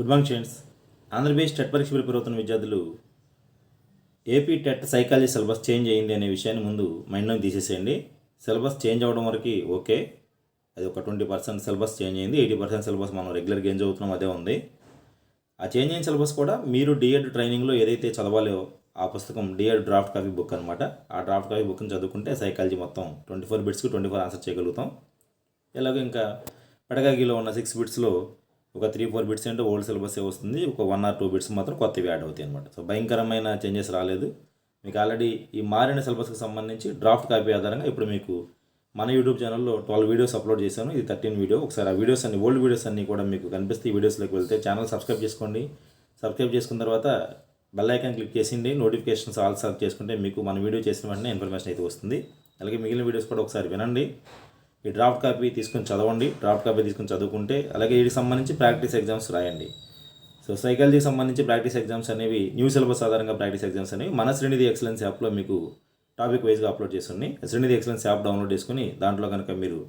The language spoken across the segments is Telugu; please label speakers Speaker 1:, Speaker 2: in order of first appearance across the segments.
Speaker 1: Good morning students. Andhra Pradesh TET పరీక్ష ప్రిపేర్ అవుతున్న విద్యార్థులు AP TET psychology syllabus change అయ్యింది అనే విషయాన్ని ముందు మైండ్లో తీసేసేయండి. సిలబస్ చేంజ్ అవ్వడం వరకు ఓకే. అది ఒక ట్వంటీ పర్సెంట్ సిలబస్ చేంజ్ అయింది. ఎయిటీ పర్సెంట్ సిలబస్ మనం రెగ్యులర్గా ఏం చదువుతున్నాం అదే ఉంది. ఆ చేంజ్ అయిన సిలబస్ కూడా మీరు డిఎడ్ ట్రైనింగ్లో ఏదైతే చదవాలో ఆ పుస్తకం డిఎడ్ డ్రాఫ్ట్ కాపీ బుక్ అనమాట ఆ డ్రాఫ్ట్ కాపీ బుక్ని చదువుకుంటే సైకాలజీ మొత్తం ట్వంటీ ఫోర్ బిట్స్కి ట్వంటీ ఫోర్ ఆన్సర్ చేయగలుగుతాం. ఎలాగో ఇంకా పెడగాగిలో ఉన్న సిక్స్ బిట్స్లో ఒక త్రీ ఫోర్ బిట్స్ అంటే ఓల్డ్ సిలబస్ వస్తుంది ఒక వన్ ఆర్ టూ బిట్స్ మాత్రం కొత్తవి యాడ్ అవుతాయి అనమాట సో భయంకరమైన చేంజెస్ రాలేదు. మీకు ఆల్రెడీ ఈ మారిన సిలబస్కి సంబంధించి డ్రాఫ్ట్ కాపీ ఆధారంగా ఇప్పుడు మీకు మన యూట్యూబ్ ఛానల్లో ట్వెల్వ్ వీడియోస్ అప్లోడ్ చేశాను. ఇది థర్టీన్ వీడియో ఒకసారి ఆ వీడియోస్ అన్ని ఓల్డ్ వీడియోస్ అన్ని కూడా మీకు కనిపిస్తే ఈ వీడియోస్లోకి వెళ్తే ఛానల్ సబ్స్క్రైబ్ చేసుకోండి. సబ్స్క్రైబ్ చేసుకున్న తర్వాత బెల్ ఐకాన్ క్లిక్ చేసిండి నోటిఫికేషన్స్ ఆల్ సర్వ్ చేసుకుంటే మీకు మన వీడియో చేసిన వెంటనే ఇన్ఫర్మేషన్ అయితే వస్తుంది. అలాగే మిగిలిన వీడియోస్ కూడా ఒకసారి వినండి. ఈ డ్రాఫ్ట్ కాపీ తీసుకొని చదవండి. డ్రాఫ్ట్ కాపీ తీసుకొని చదువుకుంటే అలాగే వీటికి సంబంధించి ప్రాక్టీస్ ఎగ్జామ్స్ రాయండి. సో సైకాలజీకి సంబంధించి ప్రాక్టీస్ ఎగ్జామ్స్ అనేవి న్యూ సిలబస్ ఆధారంగా ప్రాక్టీస్ ఎగ్జామ్స్ అనేవి మన శ్రీనిధి ఎక్సలెన్స్ యాప్లో మీకు టాపిక్ వైజ్గా అప్లోడ్ చేస్తున్నాయి. శ్రీనిధి ఎక్సలెన్స్ యాప్ డౌన్లోడ్ చేసుకుని దాంట్లో కనుక మీరు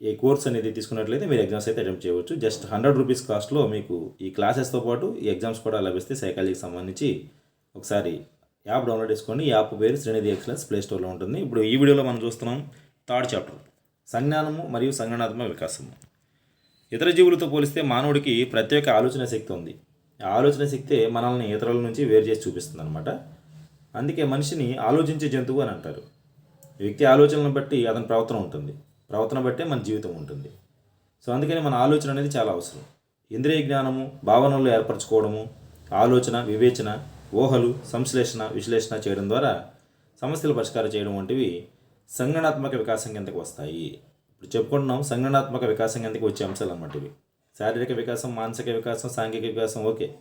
Speaker 1: ఈ కోర్స్ అనేది తీసుకున్నట్లయితే మీరు ఎగ్జామ్స్ అయితే అటెంప్ట్ చేయవచ్చు. జస్ట్ హండ్రెడ్ రూపీస్ కాస్ట్లో మీకు ఈ క్లాసెస్తో పాటు ఈ ఎగ్జామ్స్ కూడా లభిస్తే సైకాలజీకి సంబంధించి ఒకసారి యాప్ డౌన్లోడ్ చేసుకోండి. ఈ యాప్ పేరు శ్రీనిధి ఎక్సలెన్స్ ప్లే స్టోర్లో ఉంటుంది. ఇప్పుడు ఈ వీడియోలో మనం చూస్తున్నాం థర్డ్ చాప్టర్ సంజ్ఞానము మరియు సంజ్ఞానాత్మక వికాసము. ఇతర జీవులతో పోలిస్తే మానవుడికి ప్రత్యేక ఆలోచన శక్తి ఉంది. ఆ ఆలోచన శక్తే మనల్ని ఇతరుల నుంచి వేరు చేసి చూపిస్తుంది అనమాట అందుకే మనిషిని ఆలోచించే జంతువు అని అంటారు. వ్యక్తి ఆలోచనలను బట్టి అతని ప్రవర్తన ఉంటుంది. ప్రవర్తన బట్టే మన జీవితం ఉంటుంది. సో అందుకని మన ఆలోచన అనేది చాలా అవసరం. ఇంద్రియ జ్ఞానము భావనలు ఏర్పరచుకోవడము ఆలోచన వివేచన ఊహలు సంశ్లేషణ విశ్లేషణ చేయడం ద్వారా సమస్యలు పరిష్కారం చేయడం వంటివి సంగణాత్మక వికాసం కిందకు వస్తాయి. ఇప్పుడు చెప్పుకుంటున్నాం సంగణాత్మక వికాసం కిందకి వచ్చే అంశాలు అన్నమాట ఇవి. శారీరక వికాసం మానసిక వికాసం సాంఘిక వికాసం ఓకే.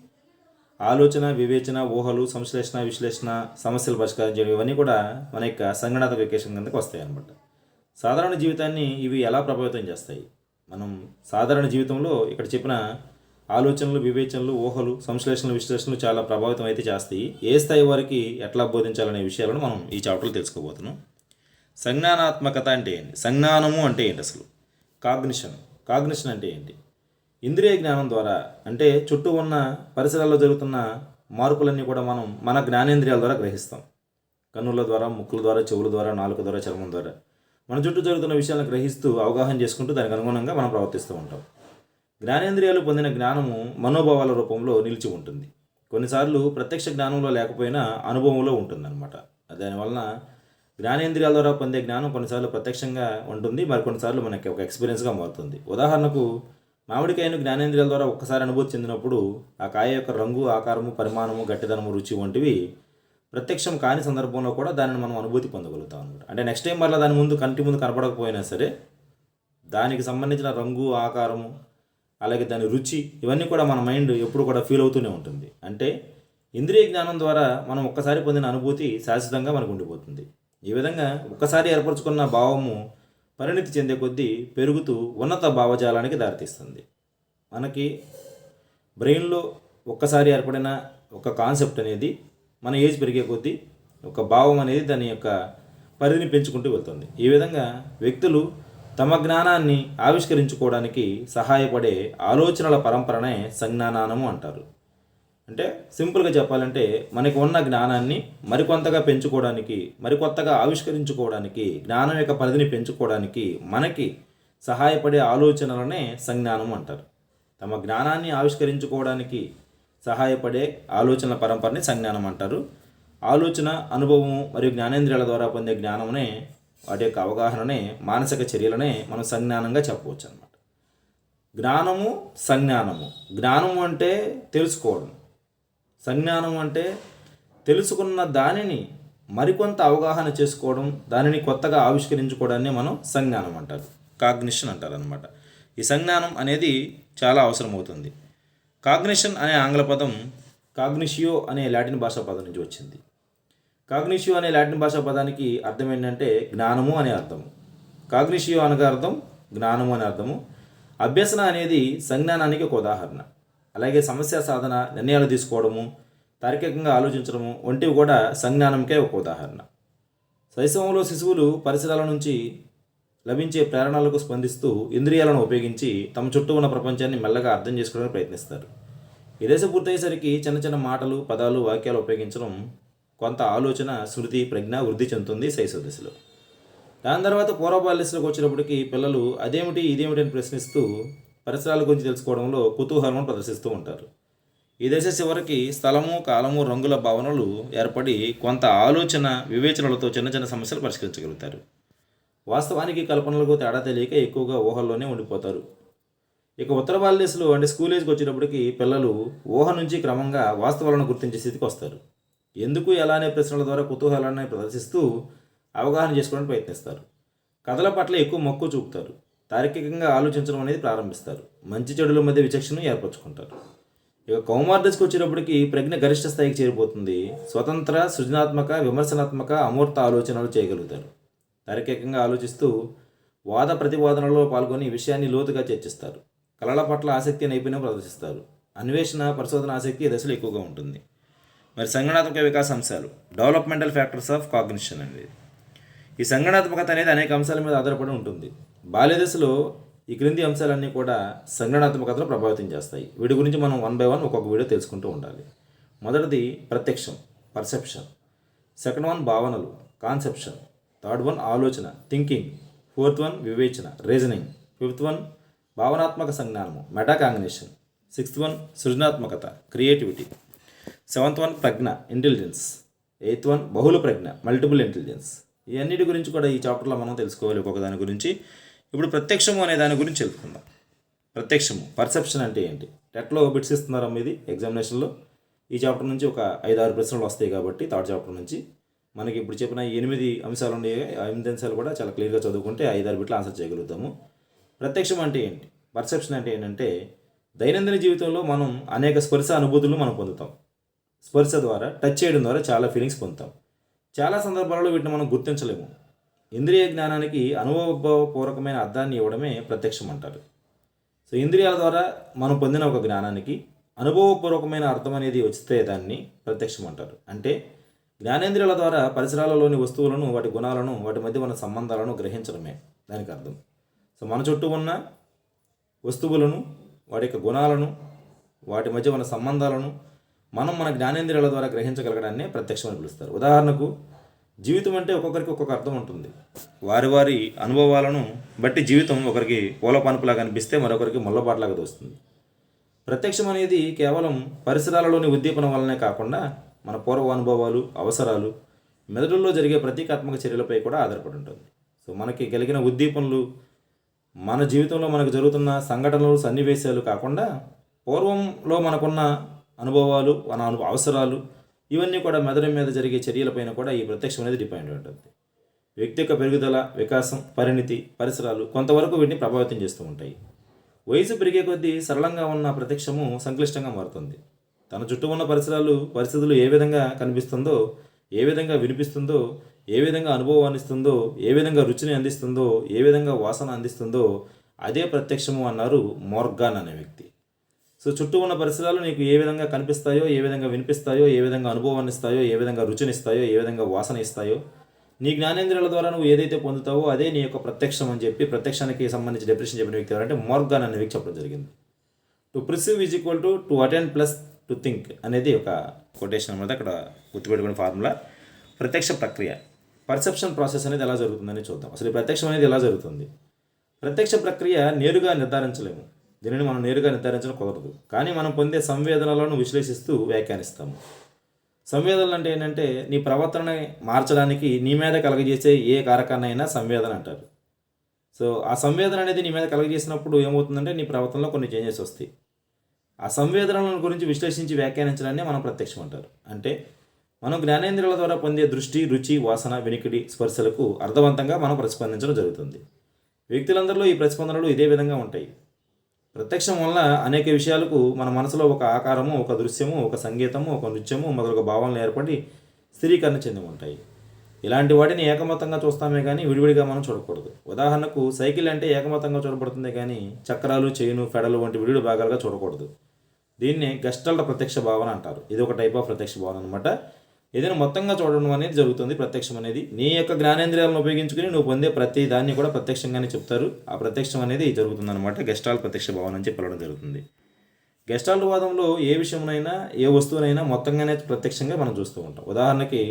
Speaker 1: ఆలోచన వివేచన ఊహలు సంశ్లేషణ విశ్లేషణ సమస్యలు పరిష్కారం చేయడం ఇవన్నీ కూడా మన యొక్క సంగణాత్మక వికాసం కిందకి వస్తాయి అన్నమాట. సాధారణ జీవితాన్ని ఇవి ఎలా ప్రభావితం చేస్తాయి? మనం సాధారణ జీవితంలో ఇక్కడ చెప్పిన ఆలోచనలు వివేచనలు ఊహలు సంశ్లేషణలు విశ్లేషణలు చాలా ప్రభావితం అయితే చేస్తాయి. ఏ స్థాయి వారికి ఎట్లా బోధించాలనే విషయాలను మనం ఈ చాప్టర్లో తెలుసుకోబోతున్నాం. సంజ్ఞానాత్మకత అంటే ఏంటి? సంజ్ఞానము అంటే ఏంటి అసలు? కాగ్నిషన్. కాగ్నిషన్ అంటే ఏంటి? ఇంద్రియ జ్ఞానం ద్వారా అంటే చుట్టూ ఉన్న పరిసరాల్లో జరుగుతున్న మార్పులన్నీ కూడా మనం మన జ్ఞానేంద్రియాల ద్వారా గ్రహిస్తాం. కన్నుల ద్వారా ముక్కుల ద్వారా చెవుల ద్వారా నాలుక ద్వారా చర్మం ద్వారా. మన చుట్టూ జరుగుతున్న విషయాలను గ్రహిస్తూ అవగాహన చేసుకుంటూ దానికి అనుగుణంగా మనం ప్రవర్తిస్తూ ఉంటాం. జ్ఞానేంద్రియాలు పొందిన జ్ఞానము మనోభావాల రూపంలో నిలిచి ఉంటుంది. కొన్నిసార్లు ప్రత్యక్ష జ్ఞానంలో లేకపోయినా అనుభవంలో ఉంటుందన్నమాట. దానివలన జ్ఞానేంద్రియాల ద్వారా పొందే జ్ఞానం కొన్నిసార్లు ప్రత్యక్షంగా ఉంటుంది మరి కొన్నిసార్లు మనకి ఒక ఎక్స్పీరియన్స్గా మారుతుంది. ఉదాహరణకు మామిడికాయను జ్ఞానేంద్రియాల ద్వారా ఒక్కసారి అనుభూతి చెందినప్పుడు ఆ కాయ యొక్క రంగు ఆకారము పరిమాణము గట్టిదనము రుచి వంటివి ప్రత్యక్షం కాని సందర్భంలో కూడా దానిని మనం అనుభూతి పొందగలుగుతాం అనమాట అంటే నెక్స్ట్ టైం మళ్ళీ దాని ముందు కంటి ముందు కనపడకపోయినా సరే దానికి సంబంధించిన రంగు ఆకారము అలాగే దాని రుచి ఇవన్నీ కూడా మన మైండ్ ఎప్పుడు కూడా ఫీల్ అవుతూనే ఉంటుంది. అంటే ఇంద్రియ జ్ఞానం ద్వారా మనం ఒక్కసారి పొందిన అనుభూతి శాశ్వతంగా మనకు ఉండిపోతుంది. ఈ విధంగా ఒక్కసారి ఏర్పరచుకున్న భావము పరిణితి చెందే కొద్దీ పెరుగుతూ ఉన్నత భావజాలానికి దారితీస్తుంది. మనకి బ్రెయిన్లో ఒక్కసారి ఏర్పడిన ఒక కాన్సెప్ట్ అనేది మన ఏజ్ పెరిగే కొద్దీ ఒక భావం అనేది దాని యొక్క పరిధిని పెంచుకుంటూ వెళ్తుంది. ఈ విధంగా వ్యక్తులు తమ జ్ఞానాన్ని ఆవిష్కరించుకోవడానికి సహాయపడే ఆలోచనల పరంపరనే సంజ్ఞానానము అంటారు. అంటే సింపుల్గా చెప్పాలంటే మనకు ఉన్న జ్ఞానాన్ని మరికొంతగా పెంచుకోవడానికి మరికొత్తగా ఆవిష్కరించుకోవడానికి జ్ఞానం యొక్క పరిధిని పెంచుకోవడానికి మనకి సహాయపడే ఆలోచనలనే సంజ్ఞానం అంటారు. తమ జ్ఞానాన్ని ఆవిష్కరించుకోవడానికి సహాయపడే ఆలోచనల పరంపరని సంజ్ఞానం అంటారు. ఆలోచన అనుభవం మరియు జ్ఞానేంద్రియాల ద్వారా పొందే జ్ఞానమునే వాటి యొక్క అవగాహననే మానసిక చర్యలనే మనం సంజ్ఞానంగా చెప్పవచ్చు అనమాట జ్ఞానము సంజ్ఞానము. జ్ఞానము అంటే తెలుసుకోవడం. సంజ్ఞానం అంటే తెలుసుకున్న దానిని మరికొంత అవగాహన చేసుకోవడం దానిని కొత్తగా ఆవిష్కరించుకోవడాన్ని మనం సంజ్ఞానం అంటారు. కాగ్నిషన్ అంటారు అనమాట ఈ సంజ్ఞానం అనేది చాలా అవసరమవుతుంది. కాగ్నిషన్ అనే ఆంగ్ల పదం కాగ్నిషియో అనే లాటిన్ భాషా పదం నుంచి వచ్చింది. కాగ్నిషియో అనే లాటిన్ భాషా పదానికి అర్థం ఏంటంటే జ్ఞానము అనే అర్థము. కాగ్నిషియో అనగా అర్థం జ్ఞానము అనే అర్థము. అభ్యసన అనేది సంజ్ఞానానికి ఒక ఉదాహరణ. అలాగే సమస్య సాధన నిర్ణయాలు తీసుకోవడము తార్కికంగా ఆలోచించడము వంటివి కూడా సంజ్ఞానంకే ఒక ఉదాహరణ. శైశవంలో శిశువులు పరిసరాల నుంచి లభించే ప్రేరణలకు స్పందిస్తూ ఇంద్రియాలను ఉపయోగించి తమ చుట్టూ ఉన్న ప్రపంచాన్ని మెల్లగా అర్థం చేసుకోవడానికి ప్రయత్నిస్తారు. ఈ దశ పూర్తయ్యేసరికి చిన్న చిన్న మాటలు పదాలు వాక్యాలు ఉపయోగించడం కొంత ఆలోచన శృతి ప్రజ్ఞ వృద్ధి చెందుతుంది శైశవ దశలో. దాని తర్వాత పూర్వబాల్యస్లోకి వచ్చినప్పటికీ పిల్లలు అదేమిటి ఇదేమిటి అని ప్రశ్నిస్తూ పరిసరాల గురించి తెలుసుకోవడంలో కుతూహలం ప్రదర్శిస్తూ ఉంటారు. ఈ దశ చివరికి స్థలము కాలము రంగుల భావనలు ఏర్పడి కొంత ఆలోచన వివేచనలతో చిన్న చిన్న సమస్యలు పరిష్కరించగలుగుతారు. వాస్తవానికి కల్పనలకు తేడా తెలియక ఎక్కువగా ఊహల్లోనే ఉండిపోతారు. ఇక ఉత్తర బాల్యదశలో అంటే స్కూల్ ఏజ్కి వచ్చేటప్పటికి పిల్లలు ఊహ నుంచి క్రమంగా వాస్తవాలను గుర్తించే స్థితికి వస్తారు. ఎందుకు ఎలా అనే ప్రశ్నల ద్వారా కుతూహలాన్ని ప్రదర్శిస్తూ అవగాహన చేసుకోవడానికి ప్రయత్నిస్తారు. కథల పట్ల ఎక్కువ మక్కువ చూపుతారు. తార్కికంగా ఆలోచించడం అనేది ప్రారంభిస్తారు. మంచి చెడుల మధ్య విచక్షణ ఏర్పరచుకుంటారు. ఇక కౌమార్దశకు వచ్చేటప్పటికి ప్రజ్ఞ గరిష్ట స్థాయికి చేరిపోతుంది. స్వతంత్ర సృజనాత్మక విమర్శనాత్మక అమూర్త ఆలోచనలు చేయగలుగుతారు. తార్కికంగా ఆలోచిస్తూ వాద ప్రతివాదనలో పాల్గొని విషయాన్ని లోతుగా చర్చిస్తారు. కళల పట్ల ఆసక్తి నైపుణ్యం ప్రదర్శిస్తారు. అన్వేషణ పరిశోధన ఆసక్తి దశలు ఎక్కువగా ఉంటుంది. మరి సంగణాత్మక వికాస అంశాలు. డెవలప్మెంటల్ ఫ్యాక్టర్స్ ఆఫ్ కాగ్నిషన్ అనేది ఈ సంగణాత్మకత అనేది అనేక అంశాల మీద ఆధారపడి ఉంటుంది. బాల్యదశలో ఈ క్రింది అంశాలన్నీ కూడా సంగణాత్మకతను ప్రభావితం చేస్తాయి. వీటి గురించి మనం వన్ బై వన్ ఒక్కొక్క వీడియో తెలుసుకుంటూ ఉండాలి. మొదటిది ప్రత్యక్షం పర్సెప్షన్ సెకండ్ వన్ భావనలు కాన్సెప్షన్ థర్డ్ వన్ ఆలోచన థింకింగ్ ఫోర్త్ వన్ వివేచన రీజనింగ్ ఫిఫ్త్ వన్ భావనాత్మక సంజ్ఞానము మెటాకాంగ్నేషన్ సిక్స్త్ వన్ సృజనాత్మకత క్రియేటివిటీ సెవెంత్ వన్ ప్రజ్ఞ ఇంటెలిజెన్స్ ఎయిత్ వన్ బహుళ ప్రజ్ఞ మల్టిపుల్ ఇంటెలిజెన్స్ ఇవన్నిటి గురించి కూడా ఈ చాప్టర్లో మనం తెలుసుకోవాలి ఒక్కొక్క దాని గురించి. ఇప్పుడు ప్రత్యక్షము అనే దాని గురించి చెప్పుకుందాం. ప్రత్యక్షము పర్సెప్షన్ అంటే ఏంటి? టెట్లో బిట్స్ ఇస్తున్నారా ఇది ఎగ్జామినేషన్లో ఈ చాప్టర్ నుంచి ఒక ఐదు ఆరు ప్రశ్నలు వస్తాయి కాబట్టి థర్డ్ చాప్టర్ నుంచి. మనకి ఇప్పుడు చెప్పిన ఎనిమిది అంశాలు ఉన్నాయి ఆ ఎనిమిది అంశాలు కూడా చాలా క్లియర్గా చదువుకుంటే ఐదు ఆరు బిట్లు ఆన్సర్ చేయగలుగుతాము. ప్రత్యక్షం అంటే ఏంటి? పర్సెప్షన్ అంటే ఏంటంటే దైనందిన జీవితంలో మనం అనేక స్పర్శ అనుభూతులు మనం పొందుతాం. స్పర్శ ద్వారా టచ్ చేయడం ద్వారా చాలా ఫీలింగ్స్ పొందుతాం. చాలా సందర్భాలలో వీటిని మనం గుర్తించలేము. ఇంద్రియ జ్ఞానానికి అనుభవపూర్వకమైన అర్థాన్ని ఇవ్వడమే ప్రత్యక్షం అంటారు సో ఇంద్రియాల ద్వారా మనం పొందిన ఒక జ్ఞానానికి అనుభవపూర్వకమైన అర్థం అనేది వచ్చితే దాన్ని ప్రత్యక్షం అంటారు అంటే జ్ఞానేంద్రియాల ద్వారా పరిసరాలలోని వస్తువులను వాటి గుణాలను వాటి మధ్య ఉన్న సంబంధాలను గ్రహించడమే దానికి అర్థం. సో మన చుట్టూ ఉన్న వస్తువులను వాటి యొక్క గుణాలను వాటి మధ్య ఉన్న సంబంధాలను మనం మన జ్ఞానేంద్రియాల ద్వారా గ్రహించగలగడాన్ని ప్రత్యక్షం అని పిలుస్తారు. ఉదాహరణకు జీవితం అంటే ఒక్కొక్కరికి ఒక్కొక్క అర్థం ఉంటుంది. వారి వారి అనుభవాలను బట్టి జీవితం ఒకరికి పూలపానుపులాగా అనిపిస్తే మరొకరికి ముళ్ళబాట్లాగా తోస్తుంది ప్రత్యక్షం అనేది కేవలం పరిసరాలలోని ఉద్దీపన వల్లనే కాకుండా మన పూర్వ అనుభవాలు అవసరాలు మెదడుల్లో జరిగే ప్రతీకాత్మక చర్యలపై కూడా ఆధారపడి ఉంటుంది. సో మనకి కలిగిన ఉద్దీపనలు మన జీవితంలో మనకు జరుగుతున్న సంఘటనలు సన్నివేశాలు కాకుండా పూర్వంలో మనకున్న అనుభవాలు మన అనుభవ అవసరాలు ఇవన్నీ కూడా మెదడు మీద జరిగే చర్యలపైన కూడా ఈ ప్రత్యక్షం అనేది డిపెండ్ ఉంటుంది. వ్యక్తి యొక్క పెరుగుదల వికాసం పరిణితి పరిసరాలు కొంతవరకు వీటిని ప్రభావితం చేస్తూ ఉంటాయి. వయసు పెరిగే కొద్దీ సరళంగా ఉన్న ప్రత్యక్షము సంక్లిష్టంగా మారుతుంది. తన చుట్టూ ఉన్న పరిసరాలు పరిస్థితులు ఏ విధంగా కనిపిస్తుందో ఏ విధంగా వినిపిస్తుందో ఏ విధంగా అనుభవాన్ని ఇస్తుందో ఏ విధంగా రుచిని అందిస్తుందో ఏ విధంగా వాసన అందిస్తుందో అదే ప్రత్యక్షము అన్నారు మోర్గాన్ అనే వ్యక్తి. సో చుట్టూ ఉన్న పరిసరాలు నీకు ఏ విధంగా కనిపిస్తాయో ఏ విధంగా వినిపిస్తాయో ఏ విధంగా అనుభవాన్ని ఇస్తాయో ఏ విధంగా రుచినిస్తాయో ఏ విధంగా వాసన ఇస్తాయో నీ జ్ఞానేంద్రియాల ద్వారా నువ్వు ఏదైతే పొందుతావో అదే నీ యొక్క ప్రత్యక్షం అని చెప్పి ప్రత్యక్షానికి సంబంధించి డెఫినేషన్ చెప్పిన వ్యక్తి ఎవరంటే మార్గాన్ అనే వ్యక్తి చెప్పడం జరిగింది. To perceive is equal to to attend plus to think అనేది ఒక కొటేషన్ అనమాట అక్కడ గుర్తుపెట్టుకునే ఫార్ములా ప్రత్యక్ష ప్రక్రియ. పర్సెప్షన్ ప్రాసెస్ అనేది ఎలా జరుగుతుందని చూద్దాం. అసలు ప్రత్యక్షం అనేది ఎలా జరుగుతుంది? ప్రత్యక్ష ప్రక్రియ నేరుగా నిర్ధారించలేము. దీనిని మనం నేరుగా నిర్ధారించడం కుదరదు. కానీ మనం పొందే సంవేదనలను విశ్లేషిస్తూ వ్యాఖ్యానిస్తాము. సంవేదనలు అంటే ఏంటంటే నీ ప్రవర్తనని మార్చడానికి నీ మీద కలగజేసే ఏ కారకాన్నైనా సంవేదన అంటారు. సో ఆ సంవేదన అనేది నీ మీద కలగజేసినప్పుడు ఏమవుతుందంటే నీ ప్రవర్తనలో కొన్ని చేంజెస్ వస్తాయి. ఆ సంవేదనల గురించి విశ్లేషించి వ్యాఖ్యానించడాన్ని మనం ప్రత్యక్షం అంటారు. అంటే మనం జ్ఞానేంద్రియాల ద్వారా పొందే దృష్టి రుచి వాసన వినికిడి స్పర్శలకు అర్థవంతంగా మనం ప్రతిస్పందించడం జరుగుతుంది. వ్యక్తులందరిలో ఈ ప్రతిస్పందనలు ఇదే విధంగా ఉంటాయి. ప్రత్యక్షం వల్ల అనేక విషయాలకు మన మనసులో ఒక ఆకారము ఒక దృశ్యము ఒక సంగీతము ఒక నృత్యము మొదలగు భావనలు ఏర్పడి స్థిరీకరణ చెంది ఉంటాయి. ఇలాంటి వాటిని ఏకమతంగా చూస్తామే కానీ విడివిడిగా మనం చూడకూడదు. ఉదాహరణకు సైకిల్ అంటే ఏకమతంగా చూడబడుతుంది కానీ చక్రాలు చైను ఫెడలు వంటి విడివిడి భాగాలుగా చూడకూడదు. దీన్ని గస్టల్డ్ ప్రత్యక్ష భావన అంటారు. ఇది ఒక టైప్ ఆఫ్ ప్రత్యక్ష భావన అనమాట ఏదైనా మొత్తంగా చూడడం అనేది జరుగుతుంది ప్రత్యక్షం అనేది. నీ యొక్క జ్ఞానేంద్రియాలను ఉపయోగించుకుని నువ్వు పొందే ప్రతి దాన్ని కూడా ప్రత్యక్షంగానే చెప్తారు. ఆ ప్రత్యక్షం అనేది జరుగుతుంది అనమాట గెస్టాల్ ప్రత్యక్ష భావన అని చెప్పడం జరుగుతుంది. గెస్టాల్ వాదంలో ఏ విషయమునైనా ఏ వస్తువునైనా మొత్తంగానే ప్రత్యక్షంగా మనం చూస్తూ ఉంటాం. ఉదాహరణకి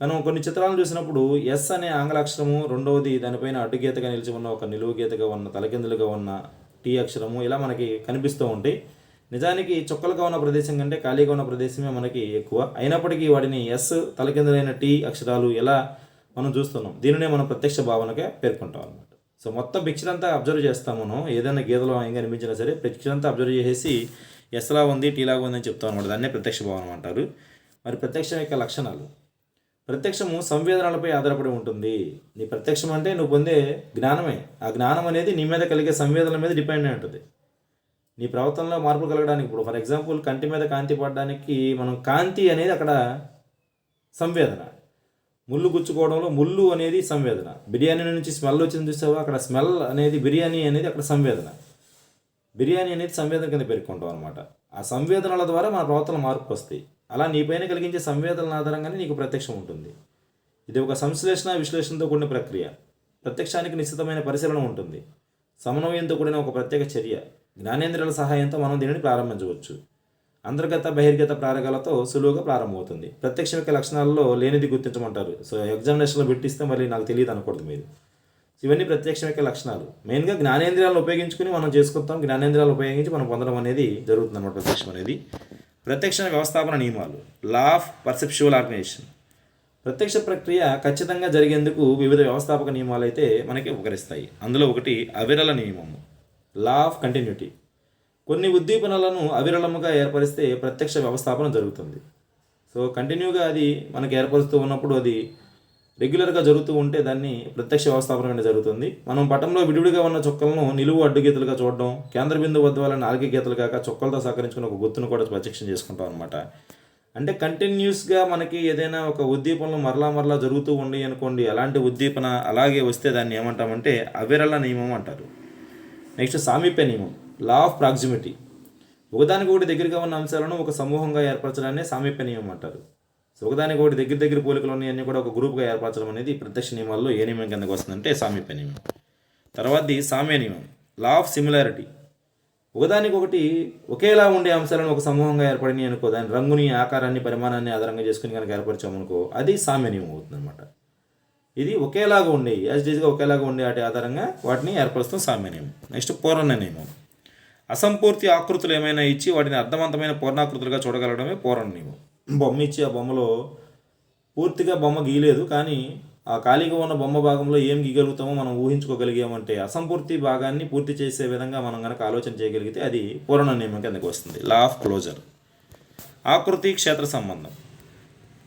Speaker 1: మనం కొన్ని చిత్రాలను చూసినప్పుడు ఎస్ అనే ఆంగ్ల అక్షరము రెండవది దానిపైన అడ్డుగీతగా నిలిచి ఉన్న ఒక నిలువు గీతగా ఉన్న తలకిందులుగా ఉన్న టీ అక్షరము ఇలా మనకి కనిపిస్తూ ఉంటాయి. నిజానికి చుక్కలుగా ఉన్న ప్రదేశం కంటే ఖాళీగా ఉన్న ప్రదేశమే మనకి ఎక్కువ. అయినప్పటికీ వాటిని ఎస్ తలకిందులైన టీ అక్షరాలు ఎలా మనం చూస్తున్నాం దీనినే మనం ప్రత్యక్ష భావనగా పేర్కొంటాం అనమాట సో మొత్తం పిక్చర్ అంతా అబ్జర్వ్ చేస్తాం మనం. ఏదైనా గీతలో ఏం కనిపించినా సరే పిక్చర్ అంతా అబ్జర్వ్ చేసేసి ఎస్లా ఉంది టీలాగా ఉంది అని చెప్తాం అనమాట దాన్నే ప్రత్యక్ష భావన అంటారు. మరి ప్రత్యక్షం యొక్క లక్షణాలు? ప్రత్యక్షము సంవేదనలపై ఆధారపడి ఉంటుంది. నీ ప్రత్యక్షం అంటే నువ్వు పొందే జ్ఞానమే. ఆ జ్ఞానం అనేది నీ మీద కలిగే సంవేదనల మీద డిపెండ్ అయి ఉంటుంది. నీ ప్రవర్తనలో మార్పు కలగడానికి ఇప్పుడు ఫర్ ఎగ్జాంపుల్ కంటి మీద కాంతి పడడానికి మనం కాంతి అనేది అక్కడ సంవేదన. ముళ్ళు గుచ్చుకోవడంలో ముళ్ళు అనేది సంవేదన. బిర్యానీ నుంచి స్మెల్ వచ్చింది చూసావా? అక్కడ స్మెల్ అనేది బిర్యానీ అనేది అక్కడ సంవేదన. బిర్యానీ అనేది సంవేదన కింద పేర్కొంటాం అనమాట ఆ సంవేదనల ద్వారా మన ప్రవర్తన మార్పు వస్తాయి అలా నీపైన కలిగించే సంవేదనల ఆధారంగానే నీకు ప్రత్యక్షం ఉంటుంది. ఇది ఒక సంశ్లేషణ విశ్లేషణతో కూడిన ప్రక్రియ. ప్రత్యక్షానికి నిశ్చితమైన పరిశీలన ఉంటుంది. సమన్వయంతో కూడిన ఒక ప్రత్యేక చర్య. జ్ఞానేంద్రియాల సహాయంతో మనం దీనిని ప్రారంభించవచ్చు. అంతర్గత బహిర్గత ప్రారగాలతో సులువుగా ప్రారంభమవుతుంది. ప్రత్యక్ష యొక్క లక్షణాలలో లేనిది గుర్తించమంటారు. సో ఎగ్జామినేషన్లో పెట్టిస్తే మళ్ళీ నాకు తెలియదు అనకూడదు మీరు. ఇవన్నీ ప్రత్యక్షం యొక్క లక్షణాలు. మెయిన్గా జ్ఞానేంద్రియాలను ఉపయోగించుకుని మనం చేసుకుంటాం. జ్ఞానేంద్రియాలు ఉపయోగించి మనం పొందడం అనేది జరుగుతుంది అన్నమాట ప్రత్యక్షం అనేది. ప్రత్యక్ష వ్యవస్థాపన నియమాలు. Law of perceptual organization. ప్రత్యక్ష ప్రక్రియ ఖచ్చితంగా జరిగేందుకు వివిధ వ్యవస్థాపక నియమాలు అయితే మనకి ఉపకరిస్తాయి. అందులో ఒకటి అవిరల నియమము. లా ఆఫ్ కంటిన్యూటీ కొన్ని ఉద్దీపనలను అవిరళముగా ఏర్పరిస్తే ప్రత్యక్ష వ్యవస్థాపన జరుగుతుంది. సో కంటిన్యూగా అది మనకు ఏర్పరుస్తూ ఉన్నప్పుడు అది రెగ్యులర్గా జరుగుతూ ఉంటే దాన్ని ప్రత్యక్ష వ్యవస్థాపన అనేది జరుగుతుంది. మనం పటంలో విడివిడిగా ఉన్న చుక్కలను నిలువు అడ్డు గీతలుగా చూడడం కేంద్ర బిందువు వద్ద వాళ్ళ నాలుగు గీతలు కాక చుక్కలతో సహకరించుకుని ఒక గుర్తును కూడా ప్రత్యక్షం చేసుకుంటాం అనమాట అంటే కంటిన్యూస్గా మనకి ఏదైనా ఒక ఉద్దీపనలు మరలా మరలా జరుగుతూ ఉండి అనుకోండి అలాంటి ఉద్దీపన అలాగే వస్తే దాన్ని ఏమంటామంటే అవిరళ నియమం అంటారు. నెక్స్ట్ సామీప్య నియమం లా ఆఫ్ ప్రాక్సిమిటీ ఒకదానికి ఒకటి దగ్గరగా ఉన్న అంశాలను ఒక సమూహంగా ఏర్పరచడాన్ని సామీప్య నియమం అంటారు. సో ఒకదానికి ఒకటి దగ్గర దగ్గర పోలికలు ఉన్నాయన్నీ కూడా ఒక గ్రూప్గా ఏర్పరచడం అనేది ప్రత్యక్ష నియమాల్లో ఏ నియమం కిందకు వస్తుందంటే సామీప్య నియమం తర్వాతది సామ్య నియమం లా ఆఫ్ సిమిలారిటీ ఒకదానికొకటి ఒకేలా ఉండే అంశాలను ఒక సమూహంగా ఏర్పడినాయి అనుకో దాని రంగుని ఆకారాన్ని పరిమాణాన్ని ఆధారంగా చేసుకుని కనుక ఏర్పరిచామనుకో అది సామ్య నియమం అవుతుందన్నమాట. ఇది ఒకేలాగా ఉండే యాజ్ డీజ్గా ఒకేలాగా ఉండే వాటి ఆధారంగా వాటిని ఏర్పరుస్తాం సామ్య నియమం నెక్స్ట్ పూర్ణ నియమం అసంపూర్తి ఆకృతులు ఏమైనా ఇచ్చి వాటిని అర్థవంతమైన పూర్ణాకృతులుగా చూడగలగడమే పూర్ణ నియమం బొమ్మ ఇచ్చి ఆ బొమ్మలో పూర్తిగా బొమ్మ గీయలేదు కానీ ఆ ఖాళీగా ఉన్న బొమ్మ భాగంలో ఏం గీయగలుగుతామో మనం ఊహించుకోగలిగామంటే అసంపూర్తి భాగాన్ని పూర్తి చేసే విధంగా మనం కనుక ఆలోచన చేయగలిగితే అది పూర్ణ నియమం కిందకి వస్తుంది. లా ఆఫ్ క్లోజర్ ఆకృతి క్షేత్ర సంబంధం.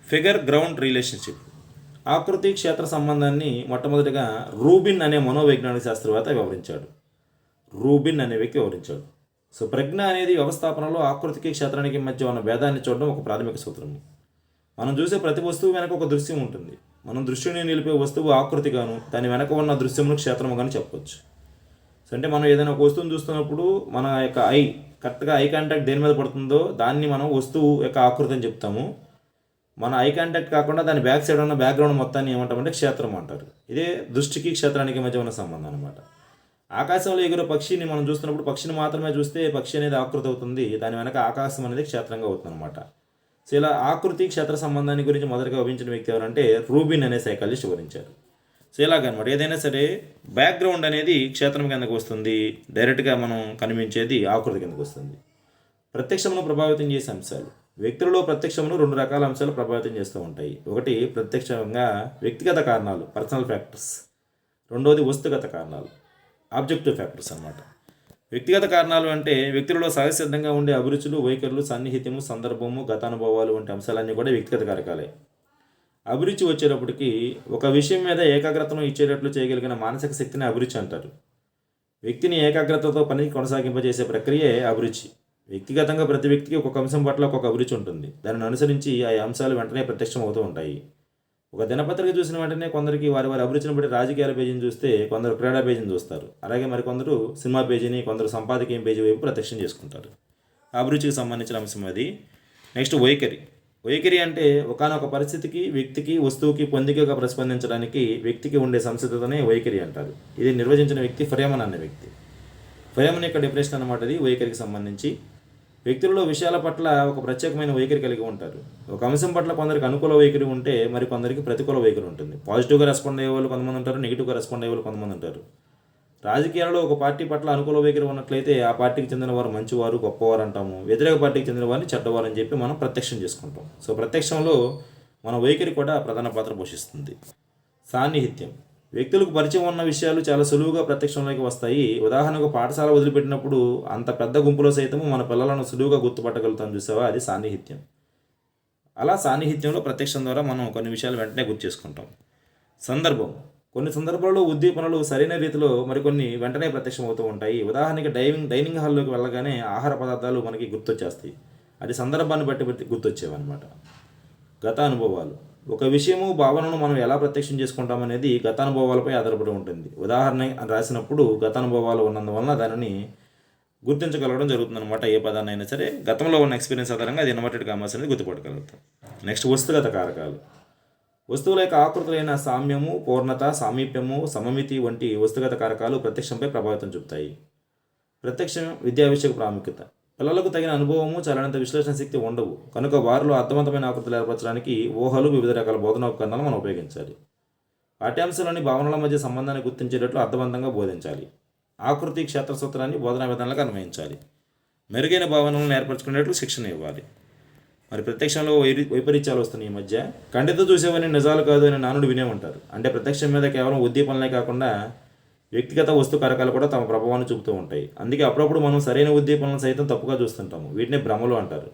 Speaker 1: ఫిగర్ గ్రౌండ్ రిలేషన్షిప్ ఆకృతి క్షేత్ర సంబంధాన్ని మొట్టమొదటిగా రూబిన్ అనే మనోవైజ్ఞానిక శాస్త్రవేత్త వివరించాడు. రూబిన్ అనే వ్యక్తి వివరించాడు. సో ప్రజ్ఞ అనేది వ్యవస్థాపనలో ఆకృతికి క్షేత్రానికి మధ్య ఉన్న భేదాన్ని చూడడం ఒక ప్రాథమిక సూత్రము మనం చూసే ప్రతి వస్తువు వెనక ఒక దృశ్యం ఉంటుంది. మనం దృష్టిని నిలిపే వస్తువు ఆకృతిగాను దాని వెనక ఉన్న దృశ్యమును క్షేత్రము కానీ చెప్పవచ్చు సో అంటే మనం ఏదైనా ఒక వస్తువుని చూస్తున్నప్పుడు మన యొక్క ఐ కరెక్ట్గా ఐ కాంటాక్ట్ దేని మీద పడుతుందో దాన్ని మనం వస్తువు యొక్క ఆకృతి అని చెప్తాము. మన ఐ కాంటాక్ట్ కాకుండా దాని బ్యాక్ సైడ్ ఉన్న బ్యాక్గ్రౌండ్ మొత్తాన్ని ఏమంటామంటే క్షేత్రం అంటారు. ఇదే దృష్టికి క్షేత్రానికి మధ్య ఉన్న సంబంధం అనమాట ఆకాశంలో ఎగురే పక్షిని మనం చూస్తున్నప్పుడు పక్షిని మాత్రమే చూస్తే పక్షి అనేది ఆకృతి అవుతుంది. దాని వెనక ఆకాశం అనేది క్షేత్రంగా అవుతుంది అనమాట సో ఇలా ఆకృతి క్షేత్ర సంబంధాన్ని గురించి మొదటగా వివరించిన వ్యక్తి ఎవరంటే రూబిన్ అనే సైకాలజిస్ట్ వివరించారు సో ఇలాగనమాట. ఏదైనా సరే బ్యాక్గ్రౌండ్ అనేది క్షేత్రం కిందకు వస్తుంది. డైరెక్ట్గా మనం కనిపించేది ఆకృతి కిందకు వస్తుంది. ప్రత్యక్షమును ప్రభావితం చేసే అంశాలు. వ్యక్తులలో ప్రత్యక్షమును రెండు రకాల అంశాలు ప్రభావితం చేస్తూ ఉంటాయి. ఒకటి ప్రత్యక్షంగా వ్యక్తిగత కారణాలు పర్సనల్ ఫ్యాక్టర్స్ రెండవది వస్తుగత కారణాలు ఆబ్జెక్టివ్ ఫ్యాక్టర్స్ అన్నమాట. వ్యక్తిగత కారణాలు అంటే వ్యక్తులలో సహజసిద్ధంగా ఉండే అభిరుచులు వైఖరులు సన్నిహితము సందర్భము గతానుభవాలు వంటి అంశాలన్నీ కూడా వ్యక్తిగత కారకాలే. అభిరుచి వచ్చేటప్పటికి ఒక విషయం మీద ఏకాగ్రతను ఇచ్చేటట్లు చేయగలిగిన మానసిక శక్తిని అభిరుచి అంటారు. వ్యక్తిని ఏకాగ్రతతో పని కొనసాగింపజేసే ప్రక్రియే అభిరుచి. వ్యక్తిగతంగా ప్రతి వ్యక్తికి ఒక్కొక్క అంశం పట్ల ఒక్కొక్క అభిరుచి ఉంటుంది. దానిని అనుసరించి ఆ అంశాలు వెంటనే ప్రత్యక్షం అవుతూ ఉంటాయి. ఒక దినపత్రిక చూసిన వెంటనే కొందరికి వారి వారి అభిరుచిని బట్టి రాజకీయాల పేజీని చూస్తే కొందరు క్రీడా పేజీని చూస్తారు. అలాగే మరి కొందరు సినిమా పేజీని కొందరు సంపాదకీయం పేజీ వైపు ప్రత్యక్షం చేసుకుంటారు. అభిరుచికి సంబంధించిన అంశం అది. నెక్స్ట్ వైఖరి. వైఖరి అంటే ఒకనొక పరిస్థితికి వ్యక్తికి వస్తువుకి పొందికగా ప్రతిస్పందించడానికి వ్యక్తికి ఉండే సంసిద్ధతనే వైఖరి అంటారు. ఇది నిర్వచించిన వ్యక్తి ఫరేమన్ అనే వ్యక్తి. ఫరేమన్ యొక్క డెఫినేషన్ అన్నమాట ఇది వైఖరికి సంబంధించి వ్యక్తులలో విషయాల పట్ల ఒక ప్రత్యేకమైన వైఖరి కలిగి ఉంటారు. ఒక అంశం పట్ల కొందరికి అనుకూల వైఖరి ఉంటే మరి కొందరికి ప్రతికూల వైఖరి ఉంటుంది. పాజిటివ్గా రెస్పాండ్ అయ్యే వాళ్ళు కొంతమంది ఉంటారు నెగిటివ్గా రెస్పాండ్ అయ్యే వాళ్ళు కొంతమంది ఉంటారు. రాజకీయాలలో ఒక పార్టీ పట్ల అనుకూల వైఖరి ఉన్నట్లయితే ఆ పార్టీకి చెందిన వారు మంచివారు గొప్పవారు అంటాము. వ్యతిరేక పార్టీకి చెందిన వారిని చెడ్డవారు అని చెప్పి మనం ప్రత్యక్షం చేసుకుంటాం. సో ప్రత్యక్షంలో మన వైఖరి కూడా ప్రధాన పాత్ర పోషిస్తుంది. సాన్నిహిత్యం. వ్యక్తులకు పరిచయం ఉన్న విషయాలు చాలా సులువుగా ప్రత్యక్షంలోకి వస్తాయి. ఉదాహరణకు పాఠశాల వదిలిపెట్టినప్పుడు అంత పెద్ద గుంపులో సైతము మన పిల్లలను సులువుగా గుర్తుపట్టగలుగుతాం చూసావా? అది సాన్నిహిత్యం. అలా సాన్నిహిత్యంలో ప్రత్యక్షం ద్వారా మనం కొన్ని విషయాలు వెంటనే గుర్తు చేసుకుంటాం. సందర్భం. కొన్ని సందర్భాల్లో ఉద్దీపనలు సరైన రీతిలో మరికొన్ని వెంటనే ప్రత్యక్షం అవుతూ ఉంటాయి. ఉదాహరణకి డైవింగ్ డైనింగ్ హాల్లోకి వెళ్ళగానే ఆహార పదార్థాలు మనకి గుర్తొచ్చేస్తాయి. అది సందర్భాన్ని బట్టి బట్టి గుర్తొచ్చేవన్నమాట. గత అనుభవాలు. ఒక విషయము భావనను మనం ఎలా ప్రత్యక్షం చేసుకుంటామనేది గత అనుభవాలపై ఆధారపడి ఉంటుంది. ఉదాహరణ అని రాసినప్పుడు గత అనుభవాలు ఉన్నందువలన దానిని గుర్తించగలగడం జరుగుతుందన్నమాట. ఏ పదాన్ని అయినా సరే గతంలో ఉన్న ఎక్స్పీరియన్స్ ఆధారంగా అది ఇన్వర్టెడ్ కామర్స్ అనేది గుర్తుపట్టగలుగుతాం. నెక్స్ట్ వస్తుగత కారకాలు. వస్తువుల యొక్క ఆకృతులైన సామ్యము పూర్ణత సామీప్యము సమమితి వంటి వస్తుగత కారకాలు ప్రత్యక్షంపై ప్రభావితం చూపుతాయి. ప్రత్యక్షం విద్యా విషయకు ప్రాముఖ్యత. పిల్లలకు తగిన అనుభవము చాలనంత విశ్లేషణ శక్తి ఉండవు. కనుక వారిలో అర్థవంతమైన ఆకృతులు ఏర్పరచడానికి ఊహలు వివిధ రకాల బోధన ఉపకరణాలు మనం ఉపయోగించాలి. పాఠ్యాంశాలని భావనల మధ్య సంబంధాన్ని గుర్తించేటట్లు అర్థవంతంగా బోధించాలి. ఆకృతి క్షేత్ర సూత్రాన్ని బోధనా విధానాలకు అన్వయించాలి. మెరుగైన భావనలను ఏర్పరచుకునేట్లు శిక్షణ ఇవ్వాలి. మరి ప్రత్యక్షంలో వైరి వైపరీత్యాలు వస్తున్నాయి ఈ మధ్య. కంటితో చూసేవని నిజాలు కాదు అని నానుడు వినే ఉంటారు అంటే ప్రత్యక్షం మీద కేవలం ఉద్దీపనలే కాకుండా వ్యక్తిగత వస్తు కారకాలు కూడా తమ ప్రభావాన్ని చూపుతూ ఉంటాయి. అందుకే అప్పుడప్పుడు మనం సరైన ఉద్దీపనలను సైతం తప్పుగా చూస్తుంటాము. వీటిని భ్రమలు అంటారు.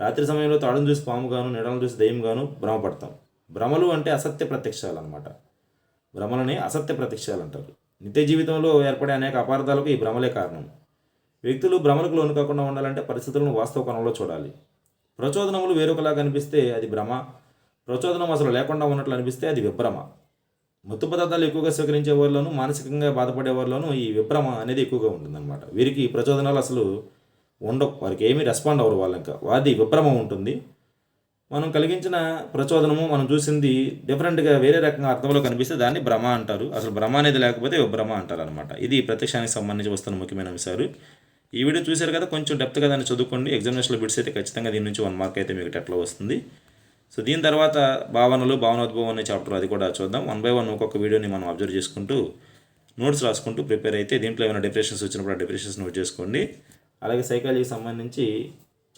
Speaker 1: రాత్రి సమయంలో తాడును చూసి పాముగాను నీడలను చూసి దయ్యంగాను భ్రమపడతాం. భ్రమలు అంటే అసత్య ప్రత్యక్షాలు అనమాట భ్రమలని అసత్య ప్రత్యక్షాలు అంటారు నిత్య జీవితంలో ఏర్పడే అనేక అపార్థాలకు ఈ భ్రమలే కారణం. వ్యక్తులు భ్రమలకు లోను కాకుండా ఉండాలంటే పరిస్థితులను వాస్తవ కోణంలో చూడాలి. ప్రచోదనములు వేరొకలా కనిపిస్తే అది భ్రమ. ప్రచోదనం అసలు లేకుండా ఉన్నట్లు అనిపిస్తే అది విభ్రమ. మత్తు పదార్థాలు ఎక్కువగా స్వీకరించే వారిలోనూ మానసికంగా బాధపడే వారిలోనూ ఈ విభ్రమ అనేది ఎక్కువగా ఉంటుందన్నమాట. వీరికి ఈ ప్రచోదనాలు అసలు ఉండవు. వారికి ఏమీ రెస్పాండ్ అవ్వరు వాళ్ళు ఇంకా వాది విభ్రమ ఉంటుంది. మనం కలిగించిన ప్రచోదనము మనం చూసింది డిఫరెంట్గా వేరే రకంగా అర్థంలో కనిపిస్తే దాన్ని భ్రమ అంటారు. అసలు భ్రమ అనేది లేకపోతే విభ్రమ అంటారు అనమాట ఇది ప్రత్యక్షానికి సంబంధించి వస్తున్న ముఖ్యమైన అంశాలు. ఈ వీడియో చూశారు కదా కొంచెం డెప్త్గా దాన్ని చదువుకోండి. ఎగ్జామినేషన్లో బిట్స్ అయితే ఖచ్చితంగా దీని నుంచి వన్ మార్క్ అయితే మీకు టెట్లో వస్తుంది. సో దీని తర్వాత భావనలు భావనోద్భవం అనే చాప్టర్ అది కూడా చూద్దాం. వన్ బై వన్ ఒక్కొక్క వీడియోని మనం అబ్జర్వ్ చేసుకుంటూ నోట్స్ రాసుకుంటూ ప్రిపేర్ అయితే దీంట్లో ఏమైనా డిప్రెషన్స్ వచ్చినప్పుడు ఆ డిప్రెషన్స్ నోట్ చేసుకోండి. అలాగే సైకాలజీకి సంబంధించి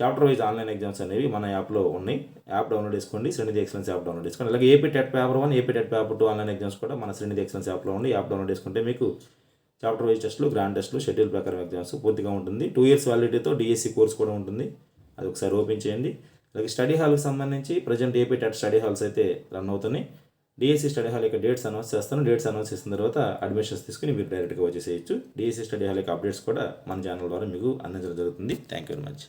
Speaker 1: చాప్టర్ వైజ్ ఆన్లైన్ ఎగ్జామ్స్ అనేవి మన యాప్లో ఉన్నాయి. యాప్ డౌన్లోడ్ చేసుకోండి. శ్రేణి ఎక్సలెన్స్ యాప్ డౌన్లోడ్ చేసుకోండి. అలాగే AP TET paper one AP TET paper two online exams కూడా మన శ్రేణి ఎక్సలెన్స్ యాప్లో ఉండి యాప్ డౌన్లోడ్ చేసుకుంటే మీకు చాప్టర్ వైజ్ టెస్ట్లు గ్రాండ్ టెస్ట్లు షెడ్యూల్ ప్రకారం ఎగ్జామ్స్ పూర్తిగా ఉంటుంది. టూ ఇయర్స్ వ్యాలిడిటీతో డిఎస్సి కోర్స్ కూడా ఉంటుంది. అది ఒకసారి ఓపెన్ చేయండి. అలాగే స్టడీ హాల్కి సంబంధించి present AP TET study halls అయితే రన్ అవుతున్నాయి. డిఎస్సి స్టడీ హాల్ యొక్క డేట్స్ అనౌన్స్ చేస్తాను. డేట్స్ అనౌన్స్ చేసిన తర్వాత అడ్మిషన్స్ తీసుకుని మీరు డైరెక్ట్గా వచ్చేసేయచ్చు. డిఎస్సి స్టడీ హాల్ యొక్క అప్డేట్స్ కూడా మన ఛానల్ ద్వారా మీకు అందించడం జరుగుతుంది. Thank you very much.